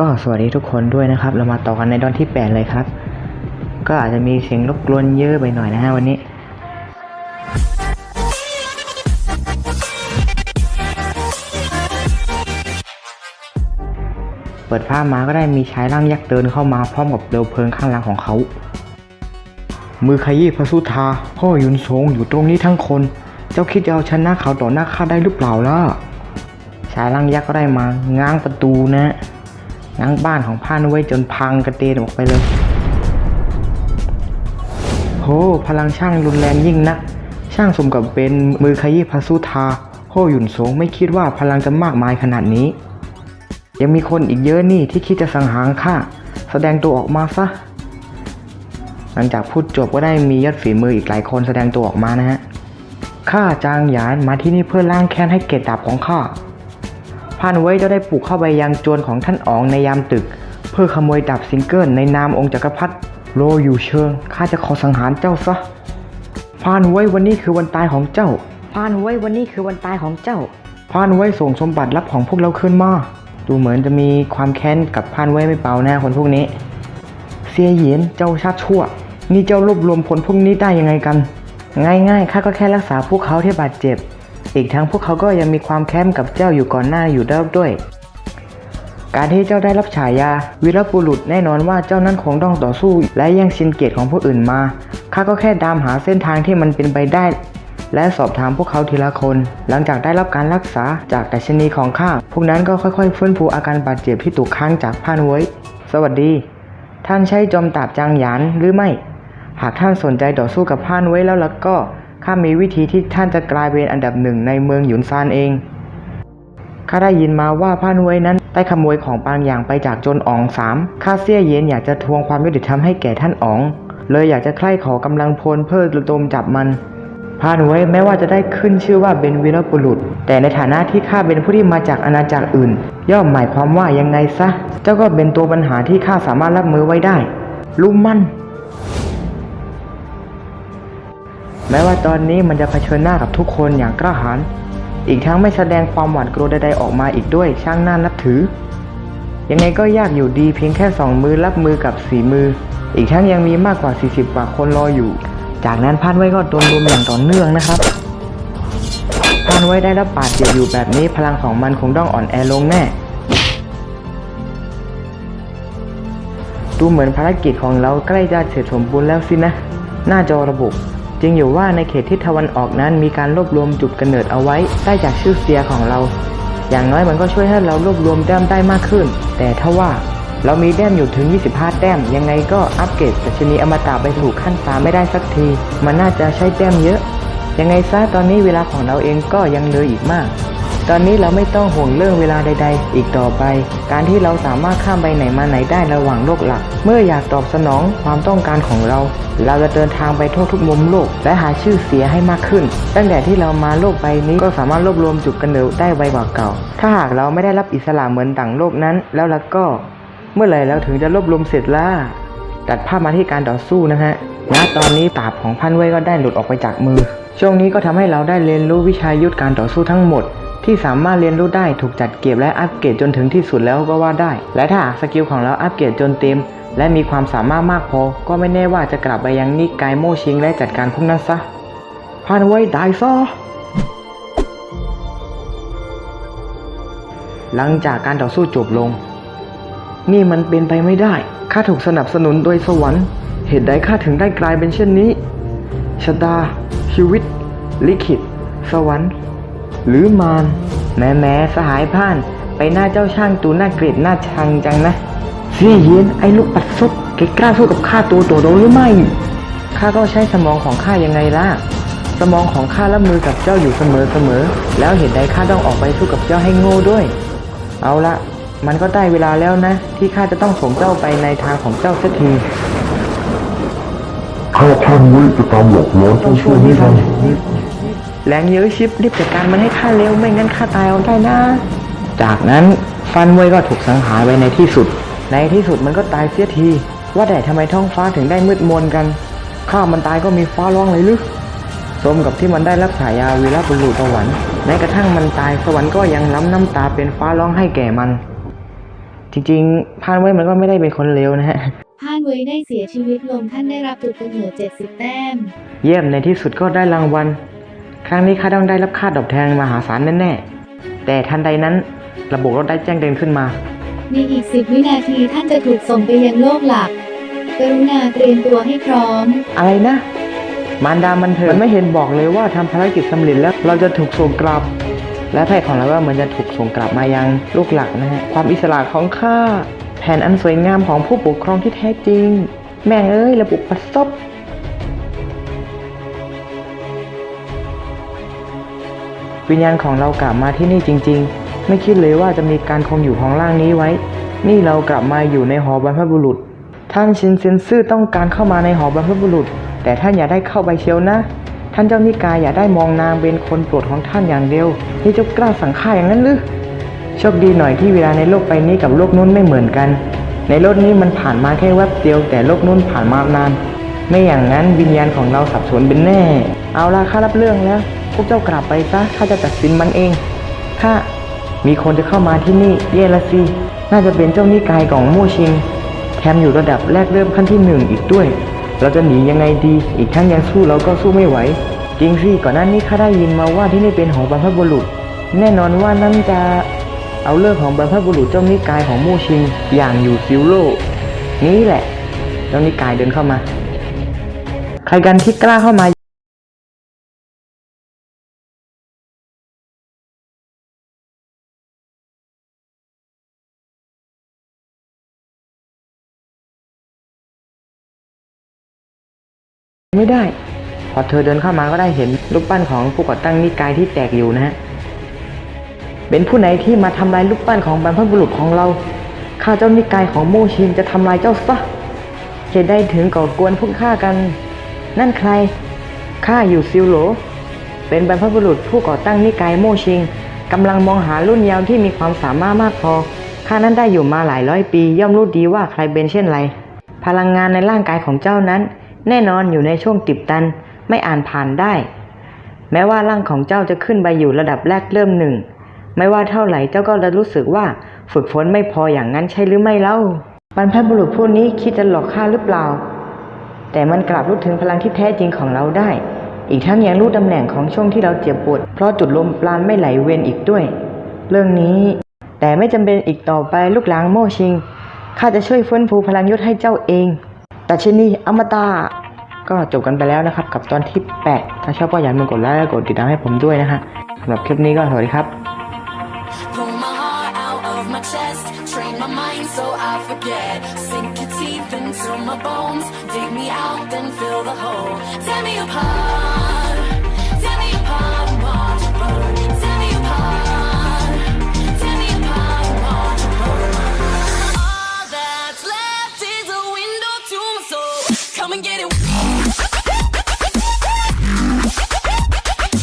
ก็สวัสดีทุกคนด้วยนะครับ เรามาต่อกันในดอนที่ 8 เลยครับ ก็อาจจะมีเสียงรบกวนเยอะไปหน่อยนะฮะวันนี้ เปิดภาพมาก็ได้มีชายร่างยักษ์เดินเข้ามาพร้อมกับเปลวเพลิงข้างหลังของเขา มือขยี้พระสุธาพ่อยุนโฉงอยู่ตรงนี้ทั้งคน เจ้าคิดจะเอาชนะเขาต่อหน้าข้าได้หรือเปล่าล่ะ ชายร่างยักษ์ก็ได้มาง้างประตูนะ ง้างบ้านของพานไว้จนพังกระเด็นออกไปเลย โห พลังช่างรุนแรงยิ่งนัก ช่างสมกับเป็นมือขยี้พระสุธาโฮหยุนโสงไม่คิดว่าพลังจะมากมายขนาดนี้ ยังมีคนอีกเยอะนี่ที่คิดจะสังหารข้าแสดงตัวออกมาซะ หลังจากพูดจบก็ได้มียอดฝีมืออีกหลายคนแสดงตัวออกมานะฮะข้าจางหยานมาที่นี่เพื่อล้างแค้นให้เกตดาบของข้า พานไว้จะได้ปลุกเข้าไปยังโจรของท่านอ๋องในยามตึก เพื่อขโมยดาบซิงเกิลในนามองค์จักรพรรดิโลอยู่เชิงข้าจะขอสังหารเจ้าซะพานไว้วันนี้คือวันตายของเจ้าพานไว้วันนี้คือวันตายของเจ้าพานไว้ส่งสมบัติลับของพวกเราขึ้นมาดูเหมือนจะมีความแค้นกับพานไว้ไม่เบาแน่คนพวกนี้ เสียเหยียนเจ้าชาติชั่ว นี่เจ้ารวบรวมผลพวกนี้ได้ยังไงกัน ง่ายๆข้าก็แค่รักษาพวกเขาที่บาดเจ็บ อีกทั้งพวกเขาก็ยังมีความแค้นกับเจ้าอยู่ก่อนหน้าอยู่แล้วด้วย การที่เจ้าได้รับฉายาวีรบุรุษแน่นอนว่าเจ้านั้นคงต้องต่อสู้ และแย่งชินเกียรติของผู้อื่นมาข้าก็แค่ตามหาเส้นทางที่มันเป็นไปได้ และสอบถามพวกเขาทีละคน หลังจากได้รับการรักษาจากดัชนีของข้าพวกนั้นก็ค่อยๆฟื้นฟูอาการบาดเจ็บที่ถูกค้างจากพานไว้สวัสดี ท่านใช่จอมตาบจางหยานหรือไม่ หากท่านสนใจต่อสู้กับพานไว้แล้วล่ะก็ ข้ามีวิธีที่ท่านจะกลายเป็นอันดับหนึ่งในเมืองหยุนซานเอง ข้าได้ยินมาว่าพานว้นั้นได้ขโมยของบางอย่างไปจากจนอ๋องสามข้าเสี้ยเย็นอยากจะทวงความยุติธรรมให้แก่ท่านอ๋อง เลยอยากจะใคร่ขอกำลังพลเพื่อระดมจับมันพานว้แม้ว่าจะได้ขึ้นชื่อว่าเป็นวีรบุรุษ แต่ในฐานะที่ข้าเป็นผู้ที่มาจากอาณาจักรอื่น ย่อมหมายความว่ายังไงซะ เจ้าก็เป็นตัวปัญหาที่ข้าสามารถรับมือไว้ได้ ลุมมัน ม้ว่าตอนนี้มันจะเผชิญหน้ากับทุกคนอย่างกล้าหาญอีกทั้งไม่แสดงความหวาดกลัวใดๆออกมาอีกด้วยช่างน่านับถือ ยังไงก็ยากอยู่ดีเพียงแค่สองมือรับมือกับสี่มือ อีกทั้งยังมีมากกว่า 40 กว่าคนรออยู่ จากนั้นพานไว้ก็โดนรุมอย่างต่อเนื่องนะครับพานไว้ได้รับบาดเจ็บอยู่แบบนี้พลังของมันคงต้องอ่อนแอลงแน่ ดูเหมือนภารกิจของเราใกล้จะเสร็จสมบูรณ์แล้วสินะ หน้าจอระบุ จึงอยู่ว่าในเขตทิศตะวันออกนั้นมีการรวบรวมจุดกำเนิดเอาไว้ได้จากชื่อเสียของเรา อย่างน้อยมันก็ช่วยให้เรารวบรวมแต้มได้มากขึ้น แต่ถ้าว่าเรามีแต้มอยู่ถึง 25 แต้ม ยังไงก็อัปเกรดดัชนีอมตะไปถูกขั้นตามไม่ได้สักที มันน่าจะใช้แต้มเยอะ ยังไงซะตอนนี้เวลาของเราเองก็ยังเหลืออีกมาก ตอนนี้เราไม่ต้องห่วงเรื่องเวลาใด ๆ อีกต่อไป การที่เราสามารถข้ามไปไหนมาไหนได้ระหว่างโลกหลัก เมื่ออยากตอบสนองความต้องการของเรา เราจะเดินทางไปทั่วทุกมุมโลก และหาชื่อเสียให้มากขึ้น ตั้งแต่ที่เรามาโลกใบนี้ก็สามารถรวบรวมจุดกำเนิดได้ไวกว่าเก่า ถ้าหากเราไม่ได้รับอิสระเหมือนต่างโลกนั้น แล้วล่ะก็ เมื่อไหร่เราถึงจะรวบรวมเสร็จล่ะตัดภาพมาที่การต่อสู้นะฮะณตอนนี้ดาบของพันเว่ยก็ได้หลุดออกไปจากมือ ช่วงนี้ก็ทำให้เราได้เรียนรู้วิชายุทธการต่อสู้ทั้งหมด ที่สามารถเรียนรู้ได้ถูกจัดเก็บและอัปเกรดจนถึงที่สุดแล้วก็ว่าได้ และถ้าหากสกิลของเราอัปเกรดจนเต็ม และมีความสามารถมากพอ ก็ไม่แน่ว่าจะกลับไปยังนิกายโมชิงและจัดการพวกนั้นซะพันเว่ยได้ซะหลังจากการต่อสู้จบลง นี่มันเป็นไปไม่ได้ ข้าถูกสนับสนุนโดยสวรรค์ เหตุใดข้าถึงได้กลายเป็นเช่นนี้ชะตาชีวิต ลิขิต สวรรค์ หรือมารแม้แม้สหายพ่าน ไปหน้าเจ้าช่างตูหน้าเกลียดหน้าชังจังนะเสียเย็นไอ้ลูกปัดซบแกกล้าสู้กับข้าตัวโตโดหรือไม่ข้าก็ใช้สมองของข้ายังไงล่ะ สมองของข้ารับมือกับเจ้าอยู่เสมอเสมอ แล้วเหตุใดข้าต้องออกไปสู้กับเจ้าให้โง่ด้วย เอาละมันก็ได้เวลาแล้วนะ ที่ข้าจะต้องส่งเจ้าไปในทางของเจ้าสักทีถ้าท่านไว้จะตามหลอกหลอนต้องช่วยให้ทัน แรงเยอะชิปรีบจัดการมันให้ข้าเร็วไม่งั้นข้าตายเอาได้นะ จากนั้นฟันเว่ยก็ถูกสังหารไปในที่สุด ในที่สุดมันก็ตายเสียที ว่าแต่ทำไมท้องฟ้าถึงได้มืดมนกัน ข้ามันตายก็มีฟ้าร้องเลยหรือสมกับที่มันได้รับฉายาวีรบุรุษสวรรค์แม้กระทั่งมันตายสวรรค์ก็ยังล้ำน้ำตาเป็นฟ้าร้องให้แก่มัน จริงๆพานเว้ยมันก็ไม่ได้เป็นคนเลวนะฮะพานเวยได้เสียชีวิตลงท่านได้รับจุดกำเนิด70 แต้ม เยี่ยมในที่สุดก็ได้รางวัล ครั้งนี้ข้าต้องได้รับค่าตอบแทนมหาศาลแน่ๆ แต่ทันใดนั้นระบบก็ได้แจ้งเตือนขึ้นมาในอีก10วินาทีท่านจะถูกส่งไปยังโลกหลัก กรุณาเตรียมตัวให้พร้อม อะไรนะ มารดามันเถอะมันไม่เห็นบอกเลยว่าทำภารกิจสำเร็จแล้ว เราจะถูกส่งกลับ และแพทย์ของเราว่ามันจะถูกส่งกลับมายังลูกหลักนะฮะ ความอิสระของข้า แผนอันสวยงามของผู้ปกครองที่แท้จริง แม่งเอ้ยระบุประสบ วิญญาณของเรากลับมาที่นี่จริง ๆ ไม่คิดเลยว่าจะมีการคงอยู่ของร่างนี้ไว้ นี่เรากลับมาอยู่ในหอบรรพบุรุษ ท่านชินเซนซื่อต้องการเข้ามาในหอบรรพบุรุษ แต่ท่านอย่าได้เข้าไปเชียวนะ ท่านเจ้านิกายอย่าได้มองนางเป็นคนโปรดของท่านอย่างเดียว นี่เจ้ากล้าสั่งฆ่าอย่างนั้นหรือโชคดีหน่อยที่เวลาในโลกใบนี้กับโลกนู้นไม่เหมือนกัน ในโลกนี้มันผ่านมาแค่แวบเดียว แต่โลกนู้นผ่านมานาน ไม่อย่างนั้นวิญญาณของเราสับสนเป็นแน่ เอาละข้ารับเรื่องแล้ว พวกเจ้ากลับไปซะข้าจะตัดสินมันเองข้ามีคนจะเข้ามาที่นี่เย่ละสิน่าจะเป็นเจ้านิกายของมู่ชิง แถมอยู่ระดับแรกเริ่มขั้นที่หนึ่งอีกด้วย เราจะหนียังไงดี อีกทั้งยังสู้เราก็สู้ไม่ไหว จริงสิก่อนหน้านี้ข้าได้ยินมาว่าที่นี่เป็นของบรรพบุรุษ แน่นอนว่านั่นจะเอาเรื่องของบรรพบุรุษเจ้านิกายของมู่ชิง อย่างอยู่ซิลโลนี่แหละ เจ้านิกายเดินเข้ามา ใครกันที่กล้าเข้ามา ไม่ได้ พอเธอเดินเข้ามาก็ได้เห็นรูปปั้นของผู้ก่อตั้งนิกายที่แตกอยู่นะฮะเป็นผู้ไหนที่มาทำลายรูปปั้นของบรรพบุรุษของเราข้าเจ้านิกายของโมชินจะทำลายเจ้าซะเหตุใดถึงก่อกวนพวกข้ากัน นั่นใครข้าอยู่ซิลโหล เป็นบรรพบุรุษผู้ก่อตั้งนิกายโมชิงกำลังมองหารุ่นเยาว์ที่มีความสามารถมากพอข้านั้นได้อยู่มาหลายร้อยปี ย่อมรู้ดีว่าใครเป็นเช่นไร พลังงานในร่างกายของเจ้านั้น แน่นอนอยู่ในช่วงติบตันไม่อ่านผ่านได้ แม้ว่าร่างของเจ้าจะขึ้นไปอยู่ระดับแรกเริ่มหนึ่ง ไม่ว่าเท่าไหร่เจ้าก็จะรู้สึกว่าฝึกฝนไม่พออย่างนั้นใช่หรือไม่เล่าบรรพบุรุษพวกนี้คิดจะหลอกข้าหรือเปล่า แต่มันกลับรู้ถึงพลังที่แท้จริงของเราได้ อีกทั้งยังรู้ตำแหน่งของช่วงที่เราเจ็บปวด เพราะจุดลมปราณไม่ไหลเวียนอีกด้วย เรื่องนี้ แต่ไม่จำเป็นอีกต่อไปลูกหลางโมชิงข้าจะช่วยฟื้นฟูพลังยุทธให้เจ้าเอง แต่ชนีอมตะก็จบกันไปแล้วนะครับ กับตอนที่ 8 ถ้าชอบก็อย่าลืมกดไลค์และกดติดตามให้ผมด้วยนะฮะสำหรับคลิปนี้ก็สวัสดีครับ